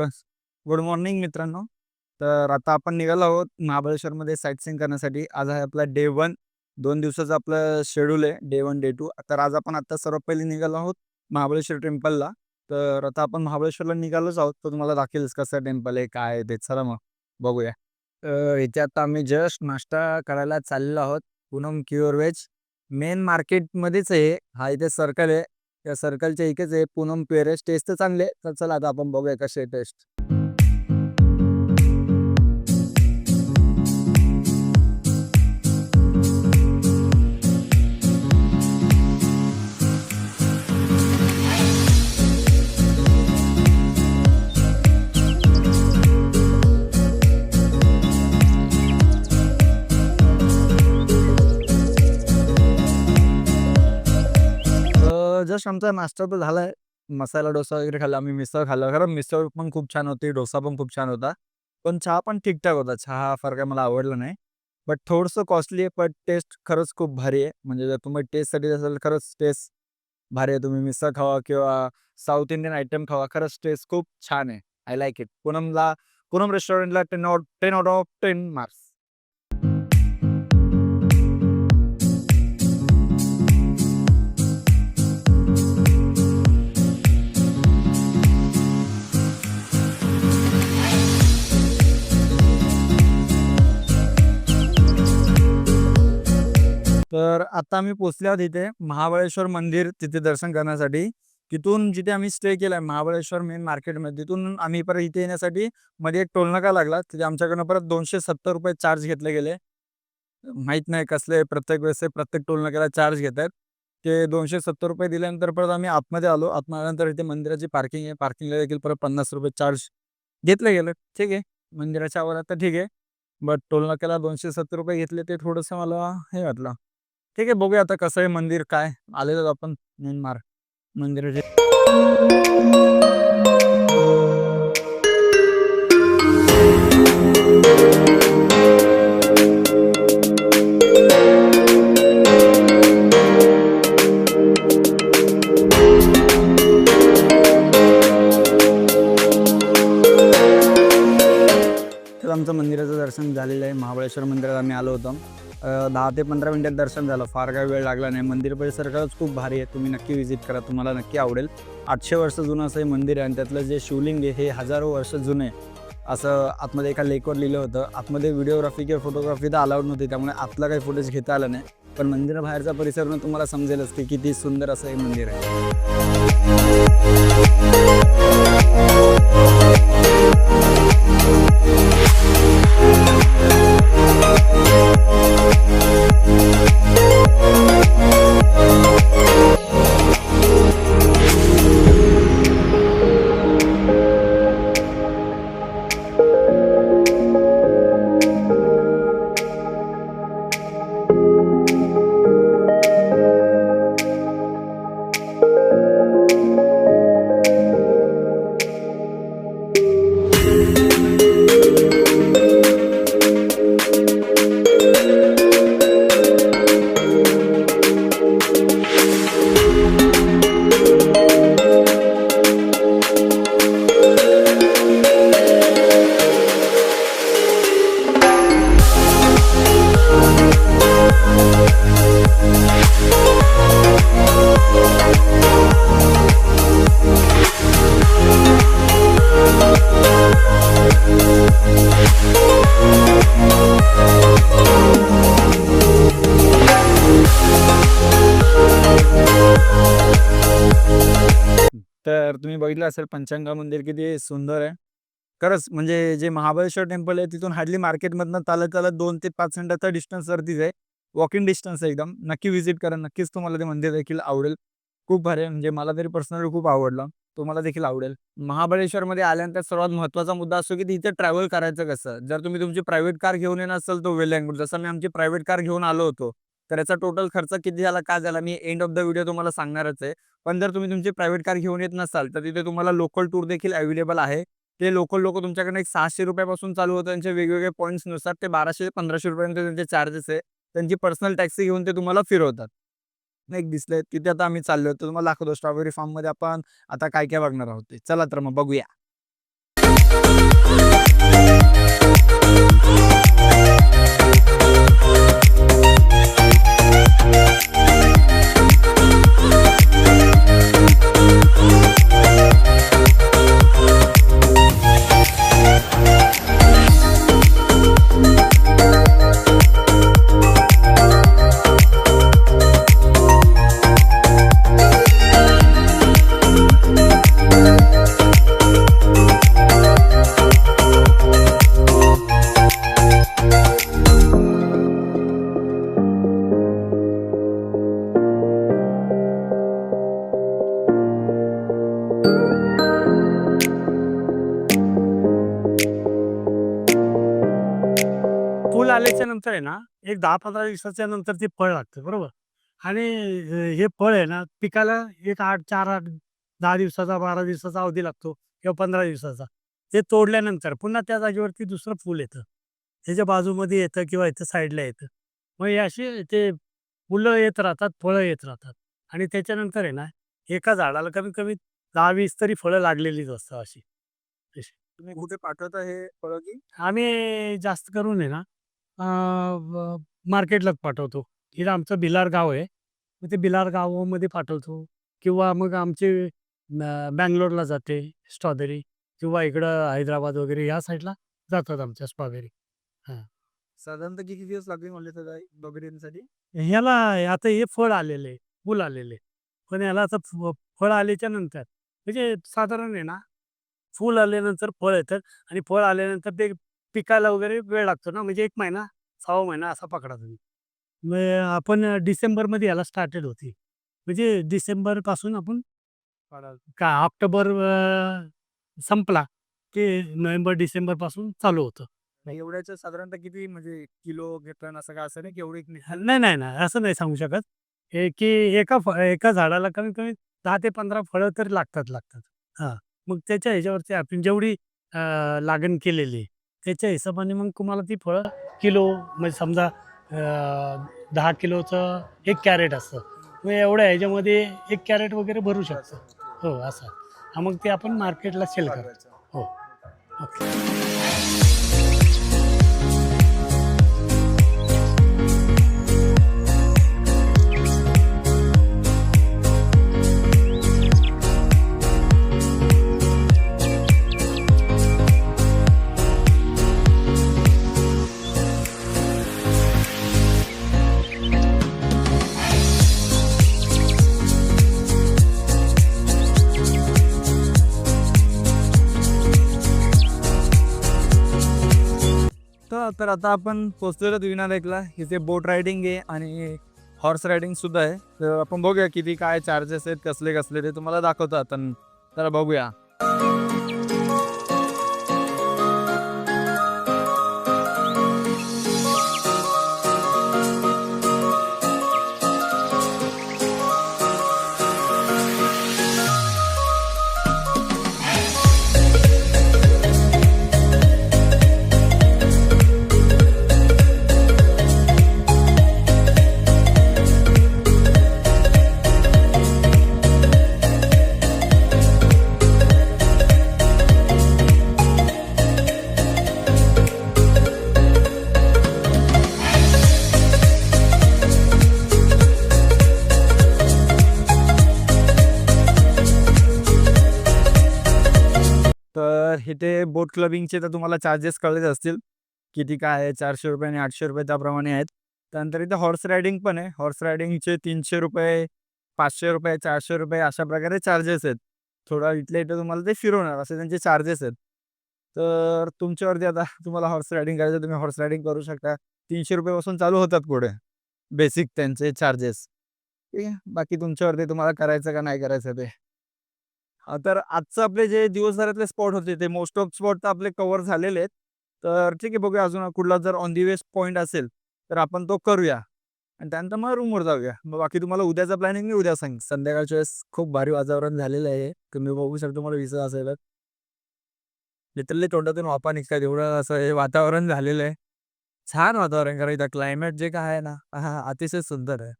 मित्र good morning मित्रांनो. तर आता आपण निघालो आहोत महाबळेश्वरमध्ये साईट सीन करण्यासाठी. आज आहे आपला डे वन दोन दिवसाचं आपलं शेड्यूल आहे डे वन डे टू तर आज आपण आता सर्वात पहिले निघालो आहोत महाबळेश्वर टेम्पलला तर आता आपण महाबळेश्वरला निघालोच आहोत. तर तुम्हाला दाखवेलच कसं टेम्पल आहे काय आहे ते. चला मग बघूया. इथे आता आम्ही जस्ट नाश्ता करायला चाललेलो आहोत. पूनम क्युअर व्हेज मेन मार्केटमध्येच आहे. हा इथे सर्कल आहे. या सर्कलच्या इकडेच आहे पूनम प्युअरेस्ट टेस्ट तर चांगले आहे. तर चला आता आपण बघूया कसे टेस्ट जस्ट आमचा नाश्ता तर झाला मसाला डोसा वगैरे खाल्ला. आम्ही मिसळ खाल्लं. खरं मिसळ पण खूप छान होती. डोसा पण खूप छान होता. पण चहा पण ठीकठाक होता. चहा हा फार काय मला आवडला नाही. बट थोडंसं कॉस्टली आहे. पण टेस्ट खरंच खूप भारी आहे. म्हणजे जर तुम्ही टेस्टसाठी असेल खरंच टेस्ट भारी आहे. तुम्ही मिसळ खावा किंवा साऊथ इंडियन आयटम खावा. खरंच टेस्ट खूप छान आहे. I like it. पूनमला पूनम रेस्टॉरंटला ten out ten out of ten marks. तर आता आम्ही पोचले आहोत इथे महाबळेश्वर मंदिर तिथे दर्शन करण्यासाठी. तिथून जिथे आम्ही स्टे केलाय महाबळेश्वर मेन मार्केटमध्ये तिथून आम्ही परत इथे येण्यासाठी मध्ये एक टोलनाका लागला. तिथे आमच्याकडनं परत दोनशे सत्तर रुपये चार्ज घेतले गेले. माहीत नाही कसले प्रत्येक वेळेस प्रत्येक टोलनाक्याला चार्ज घेत आहेत ते दोनशे सत्तर रुपये दिल्यानंतर परत आम्ही आतमध्ये आलो. आतमध्ये आल्यानंतर इथे मंदिराची पार्किंग आहे. पार्किंगला देखील परत पन्नास रुपये चार्ज घेतले गेले. ठीक आहे. मंदिराच्या आवारात तर ठीक आहे. बट टोलनाक्याला दोनशे सत्तर रुपये घेतले ते थोडंसं मला हे वाटलं. ठीक आहे बघूया आता कसं आहे मंदिर काय? आलेलो आपण मेन मार मंदिराचे आमचं मंदिराचं दर्शन झालेलं आहे. महाबळेश्वर मंदिरात आम्ही आलो होतो. दहा ते पंधरा मिनिटात दर्शन झालं. फार काय वेळ लागला नाही. मंदिर परिसरकडंच खूप भारी आहे. तुम्ही नक्की व्हिजिट करा. तुम्हाला नक्की आवडेल. आठशे वर्ष जुनं असं हे मंदिर आहे आणि त्यातलं जे शिवलिंग आहे हे हजारो वर्ष जुने असं आतमध्ये एका लेकवर लिहिलं होतं. आतमध्ये व्हिडिओग्राफी किंवा फोटोग्राफी तर अलाउड नव्हती. त्यामुळे आतला काही फुटेज घेता आला नाही. पण मंदिराबाहेरचा परिसर तुम्हाला समजेलच की किती सुंदर असं हे मंदिर आहे. बघितलं असेल पंचांगा मंदिर किती सुंदर आहे. खरंच म्हणजे जे महाबळेश्वर टेम्पल आहे तिथून हार्डली मार्केटमधनं चालत चालत दोन ते पाच मिनिटाचा डिस्टन्सवरतीच आहे वॉकिंग डिस्टन्स आहे एकदम. नक्की व्हिजिट करा. नक्कीच तुम्हाला ते मंदिर देखील आवडेल. खूप भारी आहे. म्हणजे मला तरी पर्सनली खूप आवडलं. तुम्हाला देखील आवडेल. महाबळेश्वरमध्ये आल्यानंतर सर्वात महत्त्वाचा मुद्दा असतो की तिथे ट्रॅव्हल करायचं कसं? जर तुम्ही तुमची प्रायव्हेट कार घेऊन येणार असाल तो वेल जसं मी आमची प्रायव्हेट कार घेऊन आलो होतो तर याचा टोटल खर्च किती झाला काय झाला मी एंड ऑफ द व्हिडिओ तुम्हाला सांगणारच आहे. पण जर तुम्ही तुमची प्रायव्हेट कार घेऊन येत नसाल तर तिथे तुम्हाला लोकल टूर देखील अवेलेबल आहे. ते लोकल लोक तुमच्याकडनं एक सहाशे रुपयापासून चालू होतं. त्यांचे वेगवेगळे पॉईंट्सनुसार ते बाराशे ते पंधराशे रुपयापर्यंत त्यांचे चार्जेस आहे. त्यांची पर्सनल टॅक्सी घेऊन ते तुम्हाला फिरवतात. एक दिसले तिथे आता आम्ही चाललो तर तुम्हाला दाखवतो. स्ट्रॉबेरी फार्ममध्ये आपण आता काय काय बघणार आहोत ते. चला तर मग बघूया. Thank दहा पंधरा दिवसाच्या नंतर ते फळ लागतं बरोबर? आणि हे फळ आहे ना पिकाला एक आठ चार आठ दहा दिवसाचा बारा दिवसाचा अवधी लागतो किंवा पंधरा दिवसाचा. ते तोडल्यानंतर पुन्हा त्या जागेवरती दुसरं फूल येतं. त्याच्या बाजूमध्ये येतं किंवा इथं साईडला येतं. मग हे असे ते फुलं येत राहतात फळं येत राहतात. आणि त्याच्यानंतर आहे ना एका झाडाला कमीत कमी दहा वीस तरी फळं लागलेलीच असतात अशी. तुम्ही कुठे पाठवता हे फळं की? आम्ही जास्त करून आहे ना मार्केटलाच पाठवतो. इथं आमचं भिलार गाव आहे. मग ते भिलार गावामध्ये पाठवतो. किंवा मग आमचे बँगलोरला जाते स्ट्रॉबेरी. किंवा इकडं हैदराबाद वगैरे या साईडला जातात आमच्या स्ट्रॉबेरी. साधारणतः किती दिवस लागले म्हणले तर बघण्यासाठी ह्याला आता हे फळ आलेले फुल आलेले. पण याला आता फ- फळ आल्याच्यानंतर म्हणजे साधारण आहे ना फुल आल्यानंतर फळ येतं आणि फळ आल्यानंतर ते पिकायला वगैरे वेळ लागतो ना म्हणजे एक महिना सहा महिना असा पकडा तुम्ही. मग आपण डिसेंबरमध्ये याला स्टार्टेड होती. म्हणजे डिसेंबरपासून आपण का ऑक्टोबर संपला की नोव्हेंबर डिसेंबरपासून चालू होतं. एवढ्याचं साधारणतः किती म्हणजे किलो टन असं काय असं नाही की एवढी नाही नाही नाही असं नाही सांगू शकत. हे की एका फ एका झाडाला कमीत कमी दहा ते पंधरा फळं तरी लागतात लागतात. हां मग त्याच्या ह्याच्यावरती आपण जेवढी लागण केलेली आहे, त्याच्या हिशोबाने मग तुम्हाला ती फळं किलो म्हणजे समजा दहा किलोचं एक कॅरेट असतं. मग एवढ्या ह्याच्यामध्ये एक कॅरेट वगैरे भरू शकतं. हो असं. हा मग ते आपण मार्केटला सेल करतो. हो. ओके. तर तर आता आपण पोचलेलो विना लेकला. इथे बोट रायडिंग आहे आणि हॉर्स रायडिंग सुद्धा आहे. तर आपण बघूया किती काय चार्जेस आहेत कसले कसले ते तुम्हाला दाखवतो आता तर बघूया. तर इथे बोट क्लबिंगचे तर तुम्हाला चार्जेस कळलेच असतील किती काय आहे चारशे रुपये आणि आठशे रुपये त्याप्रमाणे आहेत. त्यानंतर इथे हॉर्स रायडिंग पण आहे. हॉर्स रायडिंगचे तीनशे रुपये पाचशे रुपये चारशे रुपये अशा प्रकारे चार्जेस आहेत. थोडा इथल्या इथं तुम्हाला ते फिरवणार असे त्यांचे चार्जेस आहेत. तर तुमच्यावरती आता तुम्हाला हॉर्स रायडिंग करायचं तुम्ही हॉर्स रायडिंग करू शकता. तीनशे रुपयेपासून चालू होतात पुढे. बेसिक त्यांचे चार्जेस ठीक आहे? बाकी तुमच्यावरती तुम्हाला करायचं का नाही करायचं ते. तर आजचं आपले जे दिवसभरातले स्पॉट होते ते मोस्ट ऑफ स्पॉट तर आपले कव्हर झालेले आहेत. तर ठीक आहे बघूया अजून कुठला जर ऑन दी वेस्ट पॉईंट असेल तर आपण तो करूया. आणि त्यानंतर मग रूमवर जाऊया. मग बाकी तुम्हाला उद्याचा प्लॅनिंग मी उद्या सांग संध्याकाळच्या वेळेस खूप भारी वातावरण झालेलं आहे. तुम्ही बघू शकता तुम्हाला विसर असेल. लिटरली तोंडातून वापा निघतात. एवढं असं हे वातावरण झालेलं आहे. छान वातावरण कारण इथं क्लायमेट जे काय आहे ना हा अतिशय सुंदर आहे.